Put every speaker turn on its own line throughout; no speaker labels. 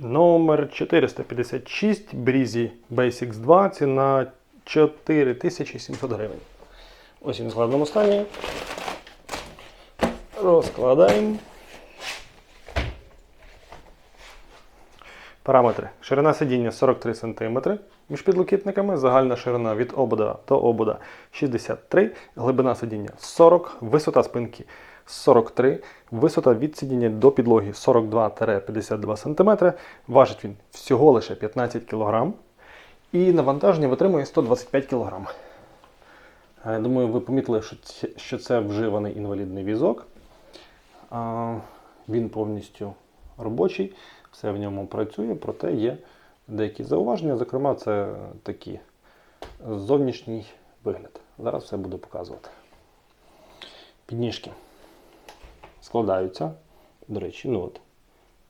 Номер 456 Breezy Basics 2, ціна 4700 гривень. Ось він в складному стані. Розкладаємо. Параметри. Ширина сидіння 43 см між підлокітниками, загальна ширина від обода до обода 63, глибина сидіння 40, висота спинки 43, висота від до підлоги 42-52 см. Важить він всього лише 15 кг. І навантаження витримує 125 кг. Е, Думаю, ви помітили, що це- вживаний інвалідний візок. Він повністю робочий, все в ньому працює, проте є деякі зауваження. Зокрема, це такі зовнішній вигляд. Зараз все буду показувати. Підніжки складаються. До речі, ну от,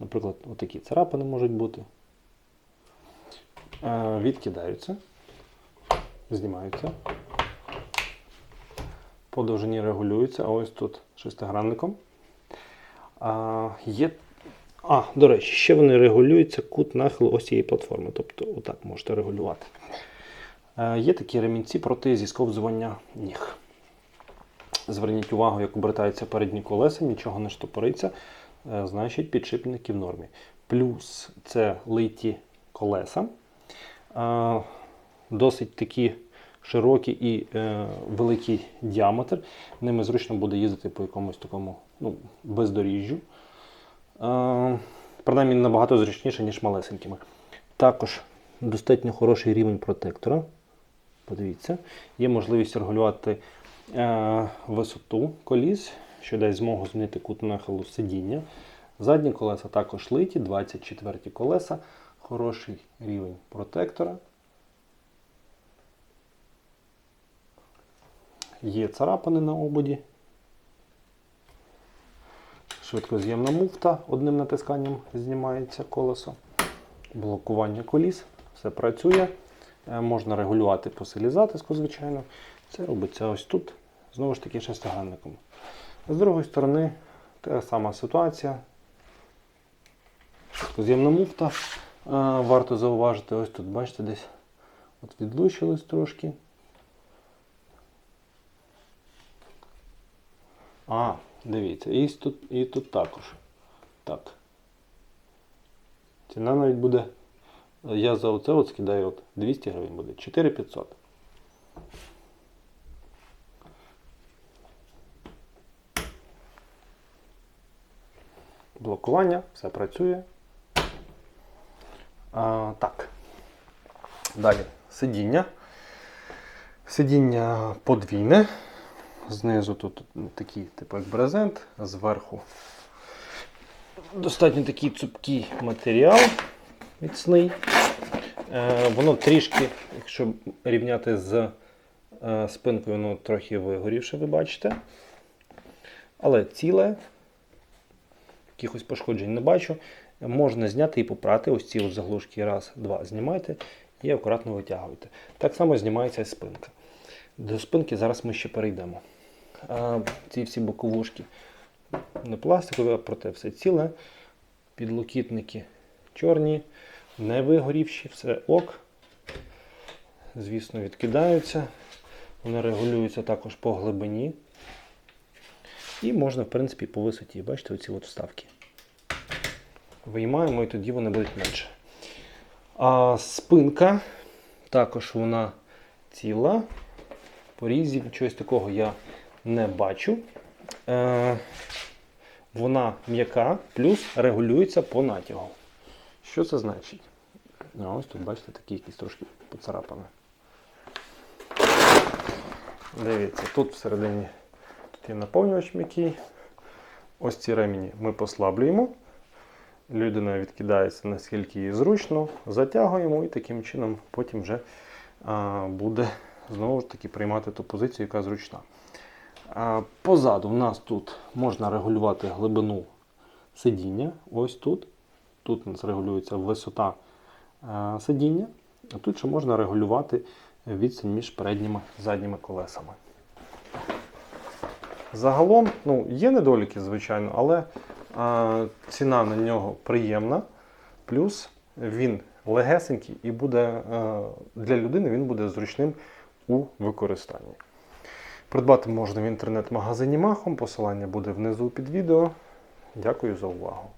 наприклад, такі царапини можуть бути. Е, Відкидаються, знімаються. По довжині регулюються, а ось тут шестигранником. А, є... а, до речі, ще вони регулюються кут нахилу ось цієї платформи. Тобто, отак можете регулювати. Е, є такі ремінці проти зісковзування ніг. Зверніть увагу, як обертаються передні колеса, нічого не штопориться, е, значить підшипники в нормі. Плюс це литі колеса. Е, Досить такі широкі і е, великий діаметр. Ними зручно буде їздити по якомусь такому ну, бездоріжжю. Принаймні набагато зручніше, ніж малесенькими. Також достатньо хороший рівень протектора. Подивіться, є можливість регулювати висоту коліс, що дасть змогу змінити кут нахилу сидіння. Задні колеса також литі, 24 колеса, хороший рівень протектора. Є царапини на ободі. Швидкоз'ємна муфта одним натисканням знімається колесо. Блокування коліс. Все працює. Е, Можна регулювати по силі затиску, звичайно. Це робиться ось тут. Знову ж таки шестигранником. З другої сторони, та сама ситуація. Швидкоз'ємна муфта. Варто зауважити, ось тут, бачите, десь от відлучилось трошки. А, дивіться, і тут, і тут також. Так. Ціна навіть буде. Я за оце от скидаю от 200 гривень буде. 4500. Блокування, все працює. А, так. Далі сидіння. Сидіння подвійне. Знизу тут такий, типу як брезент, зверху достатньо такий цупкий матеріал міцний. Е, воно трішки, якщо рівняти з е, спинкою, воно трохи вигорівше, ви бачите. Але ціле, якихось пошкоджень не бачу. Можна зняти і попрати. Ось ці заглушки. Раз, два. Знімайте і акуратно витягуйте. Так само знімається і спинка. До спинки зараз ми ще перейдемо. А, ці всі боковушки не пластикові, а проте все ціле. Підлокітники чорні, не вигорівші, все ок. Звісно, відкидаються. Вони регулюються також по глибині. І можна, в принципі, по висоті. Бачите, оці от вставки. Виймаємо і тоді вони будуть менше. А спинка також вона ціла. Порізів, чогось такого я не бачу. Е, вона м'яка, плюс регулюється по натягу. Що це значить? А ось тут, бачите, такі якісь трошки поцарапані. Дивіться, тут всередині тут наповнювач м'який. Ось ці ремені ми послаблюємо. Людина відкидається наскільки їй зручно, затягуємо і таким чином потім вже а, буде знову ж таки приймати ту позицію, яка зручна. А, позаду в нас тут можна регулювати глибину сидіння. Ось тут. Тут у нас регулюється висота а, сидіння, а тут ще можна регулювати відстань між передніми і задніми колесами. Загалом, ну, є недоліки, звичайно, але а, ціна на нього приємна. Плюс він легесенький і буде а, для людини він буде зручним у використанні. Придбати можна в інтернет-магазині Махом. Посилання буде внизу під відео. Дякую за увагу.